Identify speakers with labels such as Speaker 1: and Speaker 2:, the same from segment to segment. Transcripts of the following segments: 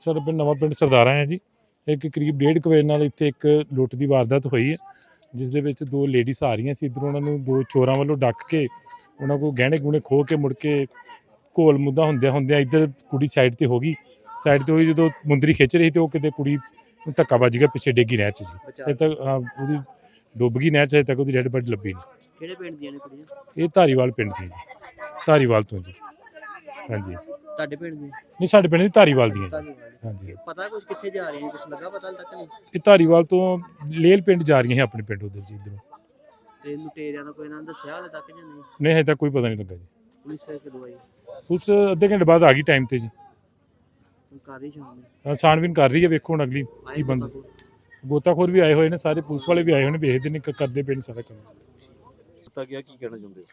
Speaker 1: ਸਾਡਾ ਪਿੰਡ ਨਵਾਂ ਪਿੰਡ ਸਰਦਾਰਾ ਹੈ ਜੀ। ਇੱਕ ਕਰੀਬ ਡੇਢ ਕੁ ਵਜੇ ਨਾਲ ਇੱਥੇ ਇੱਕ ਲੁੱਟ ਦੀ ਵਾਰਦਾਤ ਹੋਈ ਹੈ ਜਿਸ ਦੇ ਵਿੱਚ ਦੋ ਲੇਡੀਜ਼ ਆ ਰਹੀਆਂ ਸੀ। ਇੱਧਰੋਂ ਉਹਨਾਂ ਨੂੰ ਦੋ ਚੋਰਾਂ ਵੱਲੋਂ ਡੱਕ ਕੇ ਉਹਨਾਂ ਕੋਲ ਗਹਿਣੇ ਗੁਣੇ ਖੋਹ ਕੇ ਮੁੜ ਕੇ ਘੋਲ ਮੁੱਦਾ ਹੁੰਦਿਆਂ ਹੁੰਦਿਆਂ ਇੱਧਰ ਕੁੜੀ ਸਾਈਡ ਤੇ ਹੋ ਗਈ। ਸਾਈਡ ਤੇ ਹੋਈ ਜਦੋਂ ਮੁੰਦਰੀ ਖਿੱਚ ਰਹੀ ਤੇ ਉਹ ਕਿਤੇ ਕੁੜੀ ਨੂੰ ਧੱਕਾ ਵੱਜ ਗਿਆ ਪਿੱਛੇ ਡੇਗੀ ਨਹਿਰ 'ਚ ਜੀ ਇਹ ਤੱਕ ਉਹਦੀ ਡੁੱਬ ਗਈ ਨਹਿਰ 'ਚ ਹਜੇ ਤੱਕ ਉਹਦੀ ਡੈਡ ਬੋਡੀ ਲੱਭੀ ਨਹੀਂ।
Speaker 2: ਕਿਹੜੇ ਪਿੰਡ ਦੀਆਂ ਨੇ ਕੁੜੀਆਂ?
Speaker 1: ਇਹ ਧਾਰੀਵਾਲ ਪਿੰਡ ਦੀ ਜੀ। ਧਾਰੀਵਾਲ ਤੋਂ ਜੀ। ਹਾਂਜੀ।
Speaker 2: ਤੁਹਾਡੇ ਪਿੰਡ ਦੀਆਂ
Speaker 1: ਨਹੀਂ ਸਾਡੇ ਪਿੰਡ ਦੀ ਧਾਰੀਵਾਲ ਜੀ।
Speaker 2: ਧੰਨਵਾਦ
Speaker 1: ਹਾਂਜੀ।
Speaker 2: ਪਤਾ ਕੁਝ ਕਿੱਥੇ ਜਾ ਰਹੇ ਨੇ? ਕੁਝ ਲੱਗਾ ਪਤਾ ਤੱਕ ਨਹੀਂ?
Speaker 1: ਇਹ ਧਾਰੀਵਾਲ ਤੋਂ ਲੇਲ ਪਿੰਡ ਜਾ ਰਹੀਆਂ ਹੈ ਆਪਣੇ ਪਿੰਡ ਉਧਰ ਜੀ ਇੱਧਰੋਂ।
Speaker 2: ਤੇ ਲੁਟੇਰਿਆਂ ਦਾ ਕੋਈ ਨਾਂ ਦੱਸਿਆ ਹਲੇ ਤੱਕ ਜਾਂ ਨਹੀਂ?
Speaker 1: ਨਹੀਂ ਹਜੇ ਤੱਕ ਕੋਈ ਪਤਾ ਨਹੀਂ ਲੱਗਾ ਜੀ।
Speaker 2: ਪੁਲਿਸ ਨੇ ਕਦੋਂ ਆਈ?
Speaker 1: ਪੁਲਿਸ ਅੱਧੇ ਘੰਟੇ ਬਾਅਦ ਆ ਗਈ ਟਾਈਮ ਤੇ ਜੀ।
Speaker 2: ਹੁਣ ਕਰ ਰਹੀ ਸ਼ਾਮ ਨੂੰ?
Speaker 1: ਹਾਂ, ਛਾਣਬੀਨ ਕਰ ਰਹੀ ਹੈ ਵੇਖੋ ਹੁਣ ਅਗਲੀ
Speaker 2: ਆਏ
Speaker 1: ਕੀ ਬੰਦ ਗੋਤਾਖੋਰ? ਵੀ ਆਏ ਹੋਏ ਨੇ ਸਾਰੇ ਪੁਲਿਸ ਵਾਲੇ ਵੀ ਆਏ ਹੋਏ ਨੇ ਵੇਖਦੇ ਨੇ ਕ- ਕਰਦੇ ਪਏ ਨੇ ਸਾਰਾ ਕੰਮ।
Speaker 3: ਪਤਾ ਗਿਆ ਕੀ ਕਹਿਣਾ ਚਾਹੁੰਦੇ ਹੋ?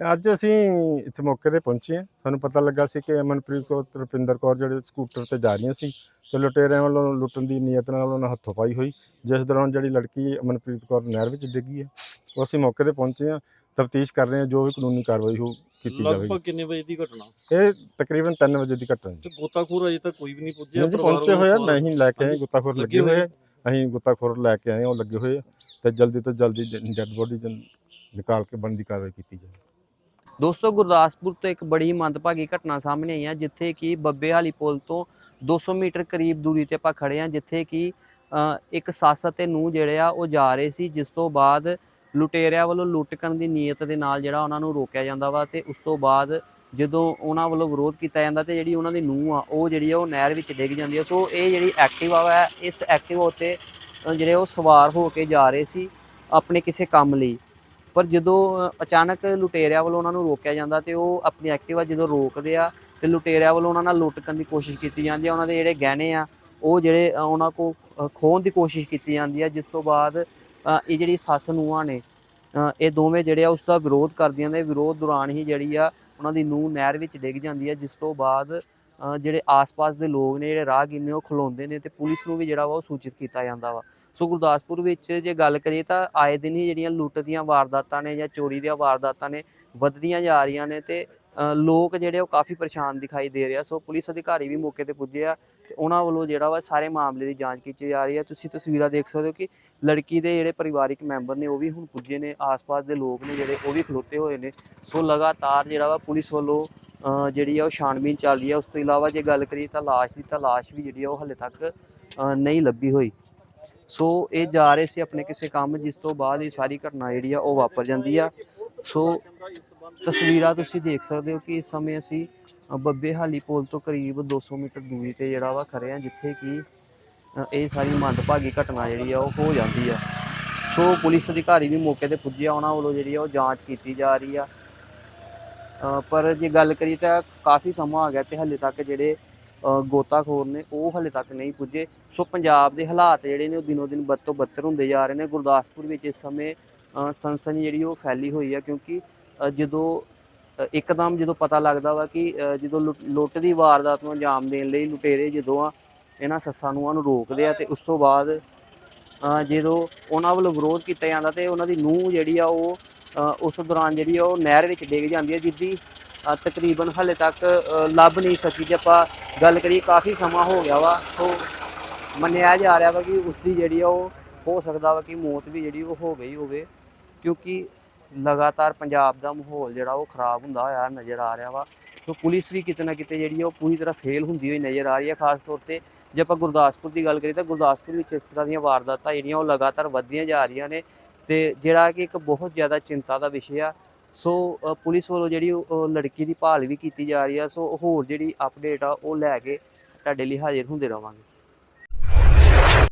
Speaker 4: ਅੱਜ ਅਸੀਂ ਇੱਥੇ ਮੌਕੇ ਤੇ ਪਹੁੰਚੇ ਹਾਂ। ਸਾਨੂੰ ਪਤਾ ਲੱਗਾ ਸੀ ਕਿ ਅਮਨਪ੍ਰੀਤ ਕੌਰ ਤੇ ਰੁਪਿੰਦਰ ਕੌਰ ਜਿਹੜੇ ਸਕੂਟਰ ਤੇ ਜਾ ਰਹੀਆਂ ਸੀ ਤੇ ਲੁਟੇਰਿਆਂ ਵੱਲੋਂ ਲੁੱਟਣ ਦੀ ਨੀਅਤ ਨਾਲ ਉਹਨਾਂ ਨਾਲ ਹੱਥੋਂ ਪਾਈ ਹੋਈ। ਜਿਸ ਦੌਰਾਨ ਜਿਹੜੀ ਲੜਕੀ ਅਮਨਪ੍ਰੀਤ ਕੌਰ ਨਹਿਰ ਵਿੱਚ ਡਿੱਗੀ ਹੈ ਉਹ ਅਸੀਂ ਮੌਕੇ ਤੇ ਪਹੁੰਚੇ ਹਾਂ। ਤਫਤੀਸ਼ ਕਰ ਰਹੇ ਹਾਂ ਜੋ ਵੀ ਕਾਨੂੰਨੀ ਕਾਰਵਾਈ ਹੋ ਕੀਤੀ ਜਾਵੇਗੀ।
Speaker 3: ਲਗਭਗ ਕਿੰਨੇ ਵਜੇ ਦੀ ਘਟਨਾ?
Speaker 4: ਇਹ ਤਕਰੀਬਨ 3 ਵਜੇ ਦੀ ਘਟਨਾ ਹੈ
Speaker 3: ਤੇ ਗੋਤਾਖੋਰ ਅਜੇ ਤੱਕ ਕੋਈ ਵੀ ਨਹੀਂ ਪੁੱਜਿਆ
Speaker 4: ਪਹੁੰਚੇ ਹੋਏ ਆ ਨਹੀਂ ਲੈ ਕੇ ਆਏ ਗੁੱਤਾਖੋਰ
Speaker 3: ਲੱਗੇ
Speaker 4: ਹੋਏ ਅਸੀਂ ਗੁੱਤਾਖੋਰ ਲੈ ਕੇ ਆਏ ਉਹ ਲੱਗੇ ਹੋਏ ਤੇ ਜਲਦੀ ਤੋਂ ਜਲਦੀ ਡੈੱਡ ਬੋਡੀ ਨਿਕਾਲ ਕੇ ਬਣਦੀ ਕਾਰਵਾਈ ਕੀਤੀ ਜਾਵੇ।
Speaker 2: ਦੋਸਤੋ, ਗੁਰਦਾਸਪੁਰ ਤੋਂ ਇੱਕ ਬੜੀ ਮੰਦਭਾਗੀ ਘਟਨਾ ਸਾਹਮਣੇ ਆਈ ਹੈ, ਜਿੱਥੇ ਕਿ ਬੱਬੇਹਾਲੀ ਪੁਲ ਤੋਂ 200 ਮੀਟਰ ਕਰੀਬ ਦੂਰੀ ਤੇ ਆਪਾਂ ਖੜੇ ਹਾਂ, ਜਿੱਥੇ ਕਿ ਇੱਕ ਸੱਸ ਅਤੇ ਨੂੰਹ ਜਿਹੜੇ ਆ, ਉਹ ਜਾ ਰਹੇ ਸੀ, ਜਿਸ ਤੋਂ ਬਾਅਦ ਲੁਟੇਰਿਆਂ ਵੱਲੋਂ ਲੁੱਟ ਕਰਨ ਦੀ ਨੀਅਤ ਦੇ ਨਾਲ ਜਿਹੜਾ ਉਹਨਾਂ ਨੂੰ ਰੋਕਿਆ ਜਾਂਦਾ ਵਾ ਤੇ ਉਸ ਤੋਂ ਬਾਅਦ ਜਦੋਂ ਉਹਨਾਂ ਵੱਲੋਂ ਵਿਰੋਧ ਕੀਤਾ ਜਾਂਦਾ ਤੇ ਜਿਹੜੀ ਉਹਨਾਂ ਦੀ ਨੂੰਹ ਆ, ਉਹ ਜਿਹੜੀ ਆ, ਉਹ ਨਹਿਰ ਵਿੱਚ ਡਿੱਗ ਜਾਂਦੀ ਆ। ਸੋ ਇਹ ਜਿਹੜੀ ਐਕਟਿਵਾ ਵਾ ਇਸ ਐਕਟਿਵਾ ਉੱਤੇ ਜਿਹੜੇ ਉਹ ਸਵਾਰ ਹੋ ਕੇ ਜਾ ਰਹੇ ਸੀ ਆਪਣੇ ਕਿਸੇ ਕੰਮ ਲਈ। ਪਰ ਜਦੋਂ ਅਚਾਨਕ ਲੁਟੇਰਿਆਂ ਵੱਲੋਂ ਉਹਨਾਂ ਨੂੰ ਰੋਕਿਆ ਜਾਂਦਾ ਤੇ ਉਹ ਆਪਣੀ ਐਕਟਿਵਾ ਜਦੋਂ ਰੋਕਦੇ ਆ ਤੇ ਲੁਟੇਰਿਆਂ ਵੱਲੋਂ ਉਹਨਾਂ ਨਾਲ ਲੁੱਟ ਕਰਨ ਦੀ ਕੋਸ਼ਿਸ਼ ਕੀਤੀ ਜਾਂਦੀ ਆ, ਉਹਨਾਂ ਦੇ ਜਿਹੜੇ ਗਹਿਣੇ ਆ, ਉਹ ਜਿਹੜੇ ਉਹਨਾਂ ਕੋ ਖੋਹਣ ਦੀ ਕੋਸ਼ਿਸ਼ ਕੀਤੀ ਜਾਂਦੀ ਆ, ਜਿਸ ਤੋਂ ਬਾਅਦ ਇਹ ਜਿਹੜੀ ਸੱਸ ਨੂੰਹਾਂ ਨੇ ਇਹ ਦੋਵੇਂ ਜਿਹੜੇ ਆ, ਉਸ ਦਾ ਵਿਰੋਧ ਕਰਦੀਆਂ ਨੇ, ਵਿਰੋਧ ਦੌਰਾਨ ਹੀ ਜਿਹੜੀ ਆ, ਉਹਨਾਂ ਦੀ ਨੂੰਹ ਨਹਿਰ ਵਿੱਚ ਡਿੱਗ ਜਾਂਦੀ ਆ, ਜਿਸ ਤੋਂ ਬਾਅਦ ਜਿਹੜੇ ਆਸ-ਪਾਸ ਦੇ ਲੋਕ ਨੇ, ਜਿਹੜੇ ਰਾਹਗੀਰ ਨੇ ਉਹ ਖਲੋਂਦੇ ਨੇ ਤੇ ਪੁਲਿਸ ਨੂੰ ਵੀ ਜਿਹੜਾ ਵਾ ਉਹ ਸੂਚਿਤ ਕੀਤਾ ਜਾਂਦਾ ਵਾ। ਸੋ ਗੁਰਦਾਸਪੁਰ ਵਿੱਚ ਜੇ ਗੱਲ ਕਰੀਏ ਤਾਂ ਆਏ ਦਿਨ ਹੀ ਜਿਹੜੀਆਂ ਲੁੱਟ ਦੀਆਂ ਵਾਰਦਾਤਾਂ ਨੇ ਜਾਂ ਚੋਰੀ ਦੀਆਂ ਵਾਰਦਾਤਾਂ ਨੇ ਵੱਧਦੀਆਂ ਜਾ ਰਹੀਆਂ ਨੇ ਤੇ ਲੋਕ ਜਿਹੜੇ ਉਹ ਕਾਫੀ ਪਰੇਸ਼ਾਨ ਦਿਖਾਈ ਦੇ ਰਿਹਾ ਸੋ ਪੁਲਿਸ ਅਧਿਕਾਰੀ ਵੀ ਮੌਕੇ ਤੇ ਪੁੱਜੇ ਆ ਤੇ ਉਹਨਾਂ ਵੱਲੋਂ ਜਿਹੜਾ ਵਾ ਸਾਰੇ ਮਾਮਲੇ ਦੀ ਜਾਂਚ ਕੀਤੀ ਜਾ ਰਹੀ ਹੈ ਤੁਸੀਂ ਤਸਵੀਰਾਂ ਦੇਖ ਸਕਦੇ ਹੋ ਕਿ ਲੜਕੀ ਦੇ ਜਿਹੜੇ ਪਰਿਵਾਰਿਕ ਮੈਂਬਰ ਨੇ ਉਹ ਵੀ ਹੁਣ ਪੁੱਜੇ ਨੇ। ਆਸ-ਪਾਸ ਦੇ ਲੋਕ ਨੇ ਜਿਹੜੇ ਉਹ ਵੀ ਖਲੋਤੇ ਹੋਏ ਨੇ। ਸੋ ਲਗਾਤਾਰ ਜਿਹੜਾ ਵਾ ਪੁਲਿਸ ਵੱਲੋਂ ਜਿਹੜੀ ਆ ਉਹ ਛਾਣਬੀਨ ਚੱਲ ਰਹੀ ਆ ਉਸ ਤੋਂ ਇਲਾਵਾ ਜੇ ਗੱਲ ਕਰੀਏ ਤਾਂ ਲਾਸ਼ ਦੀ ਤਾਂ ਲਾਸ਼ ਵੀ ਜਿਹੜੀ ਆ ਉਹ ਹਲੇ ਤੱਕ ਨਹੀਂ ਲੱਭੀ ਹੋਈ। ਸੋ ਇਹ ਜਾ ਰਹੇ ਸੀ ਆਪਣੇ ਕਿਸੇ ਕੰਮ ਜਿਸ ਤੋਂ ਬਾਅਦ ਇਹ ਸਾਰੀ ਘਟਨਾ ਜਿਹੜੀ ਆ ਉਹ ਵਾਪਰ ਜਾਂਦੀ ਆ। ਸੋ ਤਸਵੀਰਾਂ ਤੁਸੀਂ ਦੇਖ ਸਕਦੇ ਹੋ ਕਿ ਇਸ ਸਮੇਂ ਅਸੀਂ ਅ, ਬੱਬੇ ਹਾਲੀ ਪੁਲ ਤੋਂ ਕਰੀਬ 200 ਮੀਟਰ ਦੂਰੀ ਤੇ ਜਿਹੜਾ ਵਾ ਖੜੇ ਆ ਜਿੱਥੇ ਕਿ ਇਹ ਸਾਰੀ ਮੰਦਭਾਗੀ ਘਟਨਾ ਜਿਹੜੀ ਆ ਉਹ ਹੋ ਜਾਂਦੀ ਆ। ਸੋ ਪੁਲਿਸ ਅਧਿਕਾਰੀ ਵੀ ਮੌਕੇ ਤੇ ਪੁੱਜਿਆ ਉਹਨਾਂ ਵੱਲੋਂ ਜਿਹੜੀ ਆ ਉਹ ਜਾਂਚ ਕੀਤੀ ਜਾ ਰਹੀ ਆ। ਪਰ ਜੇ ਗੱਲ ਕਰੀਏ ਤਾਂ ਕਾਫੀ ਸਮਾਂ ਆ ਗਿਆ ਤੇ ਹਲੇ ਤੱਕ ਜਿਹੜੇ ਗੋਤਾਖੋਰ ਨੇ ਉਹ ਹਲੇ ਤੱਕ ਨਹੀਂ ਪੁੱਜੇ। ਸੋ ਪੰਜਾਬ ਦੇ ਹਾਲਾਤ ਜਿਹੜੇ ਨੇ ਉਹ ਦਿਨੋ ਦਿਨ ਬਦ ਤੋਂ ਬੱਤਰ ਹੁੰਦੇ ਜਾ ਰਹੇ ਨੇ। ਗੁਰਦਾਸਪੁਰ ਵਿੱਚ ਇਸ ਸਮੇਂ ਅ, ਜਿਹੜੀ ਉਹ ਫੈਲੀ ਹੋਈ ਆ ਕਿਉਂਕਿ ਜਦੋਂ ਇੱਕਦਮ ਜਦੋਂ ਪਤਾ ਲੱਗਦਾ ਵਾ ਕਿ ਜਦੋਂ ਲੁੱਟ- ਲੁੱਟ ਦੀ ਵਾਰਦਾਤ ਨੂੰ ਅੰਜਾਮ ਦੇਣ ਲਈ ਲੁਟੇਰੇ ਜਦੋਂ ਆ ਇਹਨਾਂ ਸੱਸਾਂ ਨੂੰ ਨੂੰ ਰੋਕਦੇ ਆ ਤੇ ਉਸ ਤੋਂ ਬਾਅਦ ਜਦੋਂ ਉਹਨਾਂ ਵੱਲੋਂ ਵਿਰੋਧ ਕੀਤਾ ਜਾਂਦਾ ਤੇ ਉਹਨਾਂ ਦੀ ਨੂੰਹ ਜਿਹੜੀ ਆ ਉਹ ਉਸ ਦੌਰਾਨ ਜਿਹੜੀ ਆ ਉਹ ਨਹਿਰ ਵਿੱਚ ਡਿੱਗ ਜਾਂਦੀ ਹੈ, ਜਿੱਦੀ ਤਕਰੀਬਨ ਹਲੇ ਤੱਕ ਲੱਭ ਨਹੀਂ ਸਕੀ। ਜੇ ਆਪਾਂ ਗੱਲ ਕਰੀਏ, ਕਾਫੀ ਸਮਾਂ ਹੋ ਗਿਆ ਵਾ। ਸੋ ਮੰਨਿਆ ਜਾ ਰਿਹਾ ਵਾ ਕਿ ਉਸ ਦੀ ਜਿਹੜੀ ਆ ਉਹ ਹੋ ਸਕਦਾ ਵਾ ਕਿ ਮੌਤ ਵੀ ਜਿਹੜੀ ਉਹ ਹੋ ਗਈ ਹੋਵੇ, ਕਿਉਂਕਿ ਲਗਾਤਾਰ ਪੰਜਾਬ ਦਾ ਮਾਹੌਲ ਜਿਹੜਾ ਉਹ ਖਰਾਬ ਹੁੰਦਾ ਹੋਇਆ ਨਜ਼ਰ ਆ ਰਿਹਾ ਵਾ। ਸੋ ਪੁਲਿਸ ਵੀ ਕਿਤੇ ਨਾ ਕਿਤੇ ਜਿਹੜੀ ਆ ਉਹ ਪੂਰੀ ਤਰ੍ਹਾਂ ਫੇਲ ਹੁੰਦੀ ਹੋਈ ਨਜ਼ਰ ਆ ਰਹੀ ਹੈ। ਖਾਸ ਤੌਰ ਤੇ ਜੇ ਆਪਾਂ ਗੁਰਦਾਸਪੁਰ ਦੀ ਗੱਲ ਕਰੀਏ, ਤਾਂ ਗੁਰਦਾਸਪੁਰ ਵਿੱਚ ਇਸ ਤਰ੍ਹਾਂ ਦੀਆਂ ਵਾਰਦਾਤਾਂ ਜਿਹੜੀਆਂ ਉਹ ਲਗਾਤਾਰ ਵੱਧਦੀਆਂ ਜਾ ਰਹੀਆਂ ਨੇ। ਤੇ ਜਿਹੜਾ ਕਿ ਇੱਕ ਬਹੁਤ ਜ਼ਿਆਦਾ ਚਿੰਤਾ ਦਾ ਵਿਸ਼ੇ ਆ। ਸੋ ਪੁਲਿਸ ਵੱਲੋਂ ਜਿਹੜੀ ਲੜਕੀ ਦੀ ਭਾਲ ਵੀ ਕੀਤੀ ਜਾ ਰਹੀ ਆ। ਸੋ, ਹੋਰ ਜਿਹੜੀ ਅਪਡੇਟ ਆ, ਉਹ ਲੈ ਕੇ ਤੁਹਾਡੇ ਲਈ ਹਾਜ਼ਰ ਹੁੰਦੇ ਰਵਾਂਗੇ।